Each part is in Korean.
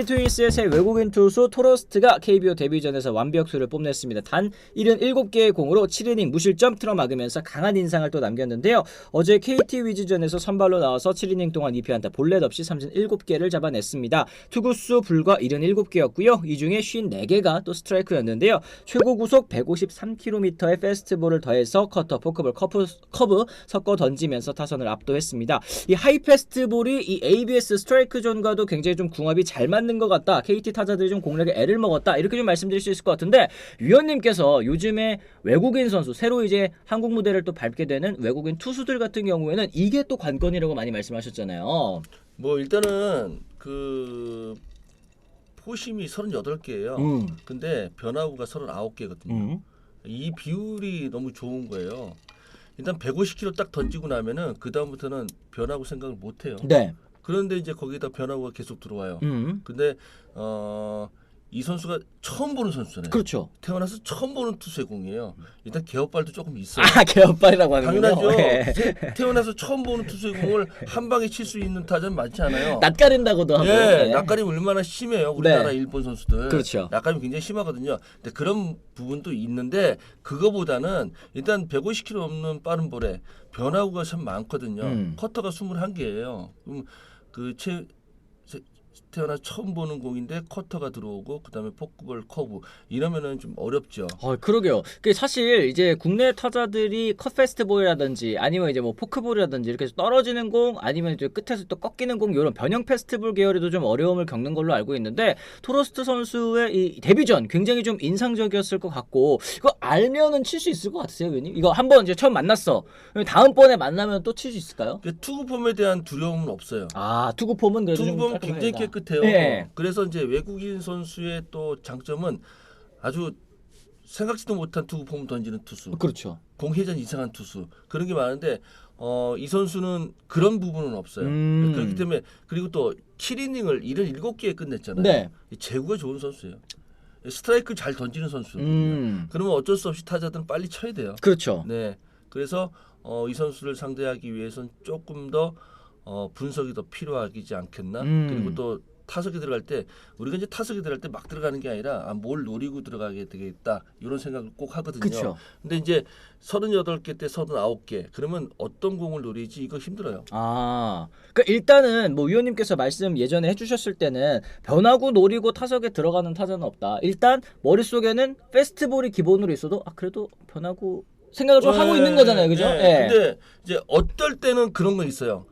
NC 트윈스의 새 외국인 투수 토러스트가 KBO 데뷔전에서 완벽수를 뽐냈습니다. 단 77개의 공으로 7이닝 무실점 틀어막으면서 강한 인상을 또 남겼는데요. 어제 KT 위즈전에서 선발로 나와서 7이닝 동안 2피안타 볼넷 없이 삼진 7개를 잡아냈습니다. 투구수 불과 77개였고요. 이 중에 54개가 또 스트라이크였는데요. 최고 구속 153km의 페스트볼을 더해서 커터, 포크볼, 커브, 커브 섞어 던지면서 타선을 압도했습니다. 이 하이 페스트볼이 이 ABS 스트라이크 존과도 굉장히 좀 궁합이 잘 맞는 것 같다. KT 타자들이 좀 공략에 애를 먹었다. 이렇게 좀 말씀드릴 수 있을 것 같은데 위원님께서 요즘에 외국인 선수 새로 이제 한국 무대를 또 밟게 되는 외국인 투수들 같은 경우에는 이게 또 관건이라고 많이 말씀하셨잖아요. 뭐 일단은 그 포심이 38개예요. 음. 근데 변화구가 39개거든요. 음. 이 비율이 너무 좋은 거예요. 일단 150km 딱 던지고 나면은 그 다음부터는 변화구 생각을 못 해요. 네. 그런데 이제 거기다 변화구가 계속 들어와요. 음. 근데 어, 이 선수가 처음 보는 선수잖아요. 그렇죠. 태어나서 처음 보는 투수의 공이에요. 일단 개업발도 조금 있어요. 아 개업발이라고 하는군요. 당연하죠. 예. 태- 태어나서 처음 보는 투수의 공을 한 방에 칠 수 있는 타자는 많지 않아요. 낯가린다고도 하고. 예, 예. 낯가림 얼마나 심해요. 우리나라 네. 일본 선수들. 그렇죠. 낯가림이 굉장히 심하거든요. 근데 그런 부분도 있는데 그거보다는 일단 150km 넘는 빠른 볼에 변화구가 참 많거든요. 음. 커터가 21개예요. 그럼 그 채, 세- 태어나 처음 보는 공인데 커터가 들어오고 그다음에 포크볼 커브 이러면은 좀 어렵죠. 어, 그러게요. 그 사실 이제 국내 타자들이 컷 페스트볼이라든지 아니면 이제 뭐 포크볼이라든지 이렇게 떨어지는 공 아니면 이제 끝에서 또 꺾이는 공 이런 변형 페스트볼 계열에도 좀 어려움을 겪는 걸로 알고 있는데 토로스트 선수의 이 데뷔전 굉장히 좀 인상적이었을 것 같고 이거 알면은 칠 수 있을 것 같으세요, 위원님? 이거 한번 이제 처음 만났어. 다음번에 만나면 또 칠 수 있을까요? 그 투구폼에 대한 두려움은 없어요. 아 투구 폼은 그래도 좀 투구폼 굉장히 깔끔하다. 깨끗해요. 네. 그래서 이제 외국인 선수의 또 장점은 아주 생각지도 못한 투구 폼 던지는 투수. 그렇죠. 공 회전 이상한 투수 그런 게 많은데 어, 이 선수는 그런 부분은 없어요. 음. 그렇기 때문에 그리고 또 7이닝을 77개에 끝냈잖아요. 네. 이 제구가 좋은 선수예요. 스트라이크 잘 던지는 선수. 음. 그러면 어쩔 수 없이 타자들은 빨리 쳐야 돼요. 그렇죠. 네. 그래서 어, 이 선수를 상대하기 위해서는 조금 더 어, 분석이 더 필요하지 않겠나? 음. 그리고 또 타석에 들어갈 때 우리가 이제 타석에 들어갈 때 막 들어가는 게 아니라 아, 뭘 노리고 들어가게 되겠다 이런 생각을 꼭 하거든요. 그렇죠. 근데 이제 38개 때 39개 그러면 어떤 공을 노리지 이거 힘들어요. 아, 그러니까 일단은 뭐 위원님께서 말씀 예전에 해주셨을 때는 변화구 노리고 타석에 들어가는 타자는 없다. 일단 머릿 속에는 페스트볼이 기본으로 있어도 아 그래도 변화구 생각을 좀 하고 네, 있는 거잖아요, 그죠? 네. 예. 근데 이제 어떨 때는 그런 거 있어요.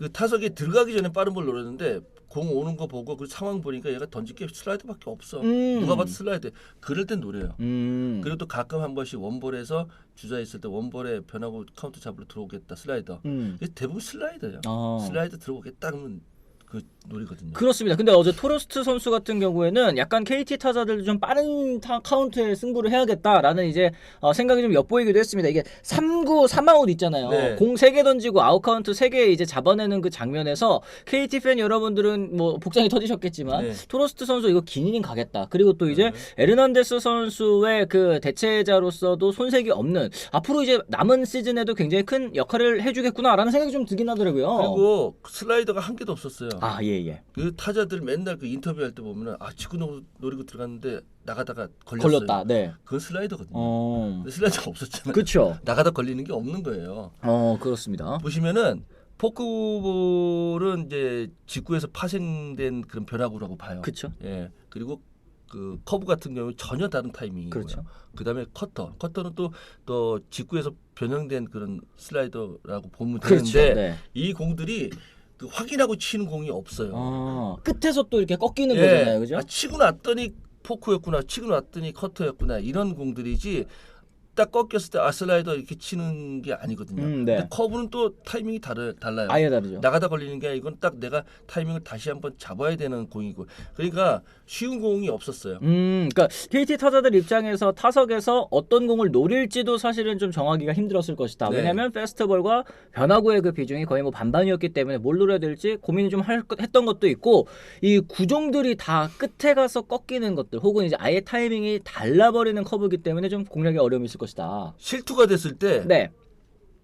그 타석에 들어가기 전에 빠른 볼 노렸는데 공 오는 거 보고 그 상황 보니까 얘가 던질 게 슬라이드밖에 없어. 음. 누가 봐도 슬라이드. 그럴 땐 노려요. 음. 그리고 또 가끔 한 번씩 원볼에서 주자 있을 때 원볼에 변하고 카운트 잡으러 들어오겠다 슬라이더. 음. 대부분 슬라이더예요. 어. 슬라이드 들어오겠다 그러면 그 노리거든요. 그렇습니다. 근데 어제 토로스트 선수 같은 경우에는 약간 KT 타자들도 좀 빠른 타, 카운트에 승부를 해야겠다라는 이제 어, 생각이 좀 엿보이기도 했습니다. 이게 3구 3아웃 있잖아요. 네. 공 3개 던지고 아웃 카운트 3개 이제 잡아내는 그 장면에서 KT 팬 여러분들은 뭐 복장이 터지셨겠지만 네. 토로스트 선수 이거 긴 이닝 가겠다. 그리고 또 이제 네. 에르난데스 선수의 그 대체자로서도 손색이 없는 앞으로 이제 남은 시즌에도 굉장히 큰 역할을 해주겠구나라는 생각이 좀 들긴 하더라고요. 그리고 슬라이더가 한 개도 없었어요. 아 예 예. 그 타자들 맨날 그 인터뷰할 때 보면은 아 노- 노리고 들어갔는데 나가다가 걸렸어요. 걸렸다. 네. 그건 슬라이더거든요. 어. 슬라이더가 없었잖아요. 그렇죠. 나가다 걸리는 게 없는 거예요. 어 그렇습니다. 보시면은 포크볼은 이제 직구에서 파생된 그런 변화구라고 봐요. 그렇죠. 예. 그리고 그 커브 같은 경우 전혀 다른 타이밍이고요. 그렇죠. 그다음에 커터. 커터는 또 또 직구에서 변형된 그런 슬라이더라고 보면 그렇죠. 되는데 네. 이 공들이 그 확인하고 치는 공이 없어요. 어, 끝에서 또 이렇게 꺾이는 예. 거잖아요, 그죠? 아, 치고 났더니 포크였구나, 치고 났더니 커터였구나 이런 공들이지 딱 꺾였을 때 아슬라이더 이렇게 치는 게 아니거든요. 음, 네. 근데 커브는 또 타이밍이 다르, 달라요. 아예 다르죠. 나가다 걸리는 게 아니고 딱 내가 타이밍을 다시 한번 잡아야 되는 공이고 그러니까 쉬운 공이 없었어요. 음, 그러니까 KT 타자들 입장에서 타석에서 어떤 공을 노릴지도 사실은 좀 정하기가 힘들었을 것이다. 네. 왜냐하면 페스트볼과 변화구의 그 비중이 거의 뭐 반반이었기 때문에 뭘 노려야 될지 고민이 좀 할, 했던 것도 있고 이 구종들이 다 끝에 가서 꺾이는 것들 혹은 이제 아예 타이밍이 달라버리는 커브이기 때문에 좀 공략에 어려움이 있을 것이다. 실투가 됐을 때 네.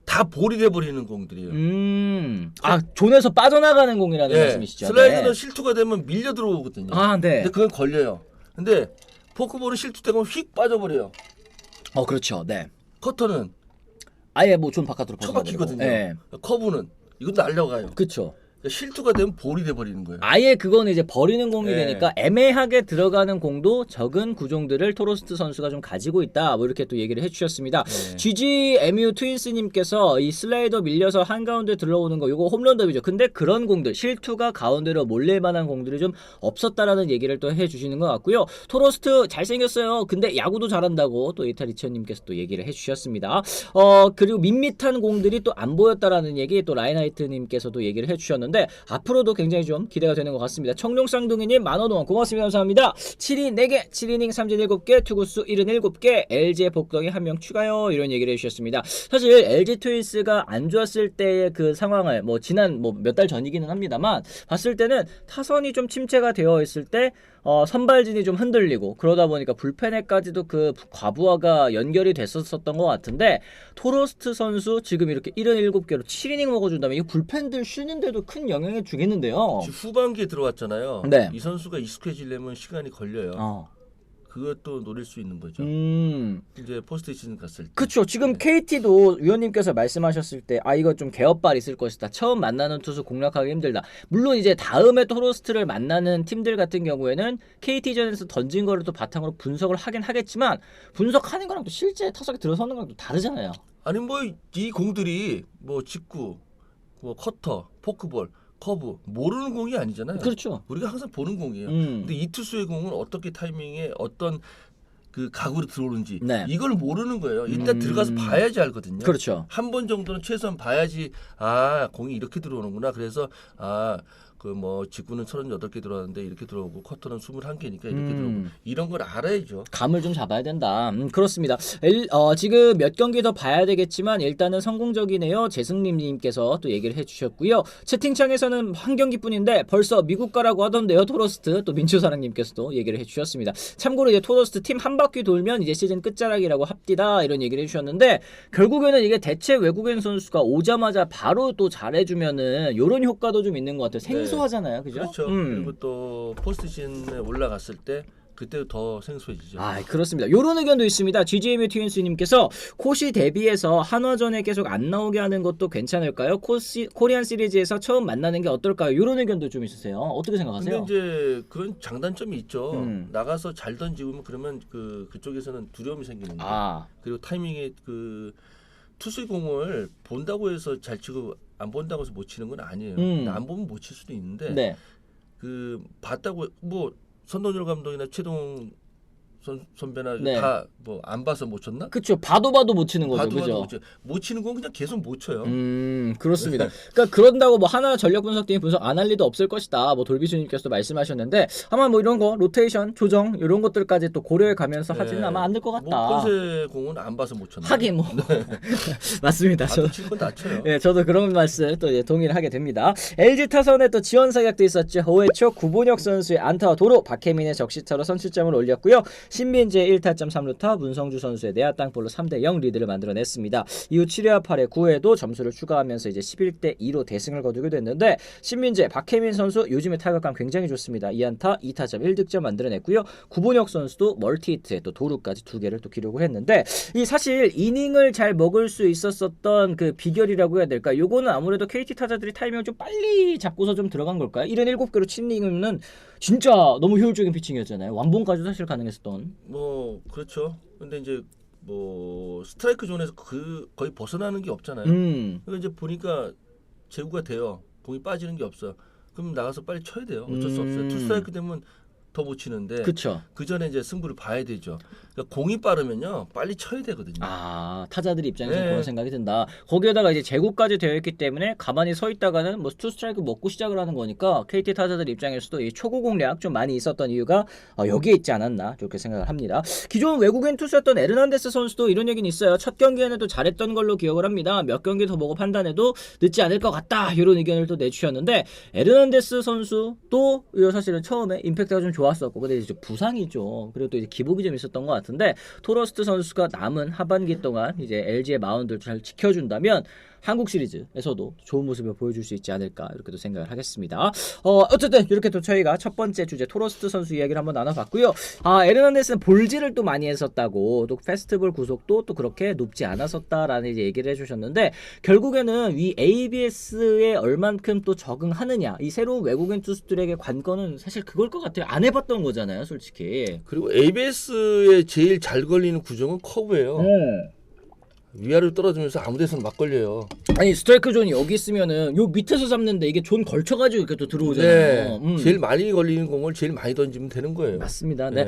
다 볼이 돼 버리는 공들이에요. 음. 아, 존에서 빠져나가는 공이라는 예, 말씀이시죠? 슬라이드는 네. 실투가 되면 밀려 들어오거든요. 아, 네. 근데 그건 걸려요. 근데 포크볼은 실투 되면 휙 빠져버려요. 어, 그렇죠. 네. 커터는 아예 뭐 존 바깥으로. 처박히거든요. 네. 커브는 이건 날려가요. 그렇죠. 그러니까 실투가 되면 볼이 돼 버리는 거예요. 아예 그거는 이제 버리는 공이 네. 되니까 애매하게 들어가는 공도 적은 구종들을 토로스트 선수가 좀 가지고 있다. 뭐 이렇게 또 얘기를 해주셨습니다. 네. GGMU 트윈스님께서 이 슬라이더 밀려서 한 가운데 들어오는 거 이거 홈런 더비죠. 근데 그런 공들 실투가 가운데로 몰릴 만한 공들이 좀 없었다라는 얘기를 또 해주시는 것 같고요. 토로스트 잘생겼어요. 근데 야구도 잘한다고 또 이탈리치언님께서 또 얘기를 해주셨습니다. 어 그리고 밋밋한 공들이 또 안 보였다라는 얘기 또 라인하이트님께서도 얘기를 해주셨는데 앞으로도 굉장히 좀 기대가 되는 것 같습니다. 청룡쌍둥이님 만원 동안 고맙습니다. 감사합니다. 7인 4개, 7이닝 3진 7개, 투구수 77개, LG의 복덩이 한명 추가요. 이런 얘기를 해주셨습니다. 사실 LG 트윈스가 안 좋았을 때의 그 상황을 뭐 지난 뭐 몇 달 전이기는 합니다만 봤을 때는 타선이 좀 침체가 되어 있을 때 어, 선발진이 좀 흔들리고 그러다 보니까 불펜에까지도 그 과부하가 연결이 됐었었던 것 같은데 토로스트 선수 지금 이렇게 77개로 7이닝 먹어준다면 이 불펜들 쉬는데도 큰 영향을 주겠는데요. 지금 후반기에 들어왔잖아요. 네. 이 선수가 익숙해지려면 시간이 걸려요. 어. 그것도 노릴 수 있는 거죠. 음. 이제 포스트 시즌 갔을 때. 그쵸. 지금 KT도 위원님께서 말씀하셨을 때, 아, 이거 좀 개업발 있을 것이다. 처음 만나는 투수 공략하기 힘들다. 물론 이제 다음에 토로스트를 만나는 팀들 같은 경우에는 KT전에서 던진 거를 또 바탕으로 분석을 하긴 하겠지만, 분석하는 거랑 또 실제 타석에 들어서는 거랑 또 다르잖아요. 아니 뭐 이 공들이 뭐 직구, 뭐 커터, 포크볼, 커브 모르는 공이 아니잖아요. 그렇죠. 우리가 항상 보는 공이에요. 음. 근데 이 투수의 공은 어떻게 타이밍에 어떤 그 각으로 들어오는지 네. 이걸 모르는 거예요. 일단 음. 들어가서 봐야지 알거든요. 그렇죠. 한 번 정도는 최소한 봐야지 아 공이 이렇게 들어오는구나 그래서 아그 뭐 직구는 38개 들어왔는데 이렇게 들어오고 커터는 21개니까 이렇게 음. 들어오고 이런 걸 알아야죠 감을 좀 잡아야 된다. 음, 그렇습니다. 엘- 어, 지금 몇 경기 더 봐야 되겠지만 일단은 성공적이네요. 재승님님께서 또 얘기를 해주셨고요. 채팅창에서는 한 경기뿐인데 벌써 미국 가라고 하던데요. 토로스트 또 민초사랑 님께서도 얘기를 해주셨습니다. 참고로 이제 토로스트 팀 한 바퀴 돌면 이제 시즌 끝자락이라고 합디다 이런 얘기를 해주셨는데 결국에는 이게 대체 외국인 선수가 오자마자 바로 또 잘해주면은 이런 효과도 좀 있는 것 같아요. 생소 하잖아요, 그죠? 그렇죠 음. 그리고 또 포스트 시즌에 올라갔을 때 그때 더 생소해지죠 아 그렇습니다. 요런 의견도 있습니다. GGMU 트윈스님께서 코시 대비해서 한화전에 계속 안 나오게 하는 것도 괜찮을까요? 코시, 코리안 시리즈에서 처음 만나는 게 어떨까요? 요런 의견도 좀 있으세요. 어떻게 생각하세요? 근데 이제 그런 장단점이 있죠 음. 나가서 잘 던지면 그러면 그 그쪽에서는 두려움이 생기는 거예요 아 그리고 타이밍에 그 투수의 공을 본다고 해서 잘 치고 안 본다고 해서 못 치는 건 아니에요. 음. 안 보면 못 칠 수도 있는데 네. 그 봤다고 뭐 선동열 감독이나 최동 선, 선배나 네. 다뭐 안 봐서 못 쳤나? 그쵸. 봐도 봐도 못 치는 거죠. 봐도 봐도 그죠? 못, 치는 건 그냥 계속 못 쳐요. 음 그렇습니다. 그러니까 그런다고 뭐 하나 전력 분석팀이 분석 안 할 리도 없을 것이다. 뭐 돌비수님께서도 말씀하셨는데 아마 뭐 이런 거 로테이션 조정 이런 것들까지 또 고려해 가면서 네. 하지는 아마 안 될 것 같다. 뭐 ponce 공은 안 봐서 못 쳤나? 하긴 뭐 맞습니다. 저 봐도 칠건다 쳐요. 네, 저도 그런 말씀 또 이제 동의를 하게 됩니다. LG 타선에 또 지원 사격도 있었죠. 5회 초 구본혁 선수의 안타와 도로, 박혜민의 적시타로 선취점을 올렸고요. 신민재의 1타점 3루타, 문성주 선수의 내야 땅볼로 3대 0 리드를 만들어냈습니다. 이후 7회와 8회, 9회도 점수를 추가하면서 이제 11대 2로 대승을 거두게 됐는데 신민재, 박혜민 선수 요즘에 타격감 굉장히 좋습니다. 2안타, 2타점 1득점 만들어냈고요. 구본혁 선수도 멀티히트에 또 도루까지 두 개를 또 기록을 했는데 이 사실 이닝을 잘 먹을 수 있었었던 그 비결이라고 해야 될까? 요거는 아무래도 KT 타자들이 타이밍을 좀 빨리 잡고서 좀 들어간 걸까요? 77개로 칠닝이면 진짜 너무 효율적인 피칭이었잖아요. 완봉까지 사실 가능했었던. 뭐 그렇죠. 근데 이제 뭐 스트라이크 존에서 그 거의 벗어나는 게 없잖아요. 음. 그러니까 이제 보니까 제구가 돼요. 공이 빠지는 게 없어. 그럼 나가서 빨리 쳐야 돼요. 어쩔 수 없어요. 음. 투 스트라이크 되면 더못 치는데 그쵸. 그 전에 이제 승부를 봐야 되죠. 그러니까 공이 빠르면요 빨리 쳐야 되거든요. 아 타자들 입장에서 네. 그런 생각이 든다. 거기에다가 이제 제구까지 되어 있기 때문에 가만히 서 있다가는 뭐 투 스트라이크 먹고 시작을 하는 거니까 KT 타자들 입장에서도 이 초구 공략 좀 많이 있었던 이유가 어, 여기에 있지 않았나 그렇게 생각을 합니다. 기존 외국인 투수였던 에르난데스 선수도 이런 얘기는 있어요. 첫 경기에는 잘했던 걸로 기억을 합니다. 몇 경기 더 보고 판단해도 늦지 않을 것 같다 이런 의견을 또 내주셨는데 에르난데스 선수도 이거 사실은 처음에 임팩트가 좀 좋았. 좋았었고 근데 이제 부상이죠. 그리고 또 이제 기복이 좀 있었던 것 같은데 토러스트 선수가 남은 하반기 동안 이제 LG의 마운드를 잘 지켜준다면 한국 시리즈에서도 좋은 모습을 보여줄 수 있지 않을까 이렇게도 생각을 하겠습니다. 어 어쨌든 이렇게 또 저희가 첫 번째 주제 토러스트 선수 이야기를 한번 나눠봤고요. 아 에르난데스는 볼질을 또 많이 했었다고 또 페스티벌 구속도 또 그렇게 높지 않았었다라는 이제 얘기를 해주셨는데 결국에는 이 ABS에 얼만큼 또 적응하느냐 이 새로운 외국인 투수들에게 관건은 사실 그걸 것 같아요. 안 해봤던 거잖아요, 솔직히. 그리고 ABS에 제일 잘 걸리는 구종은 커브예요. 위아래로 떨어지면서 아무 데서나 막 걸려요. 아니 스트라이크 존이 여기 있으면은 요 밑에서 잡는데 이게 존 걸쳐가지고 이렇게 또 네, 들어오잖아요. 음. 제일 많이 걸리는 공을 제일 많이 던지면 되는 거예요. 맞습니다. 네.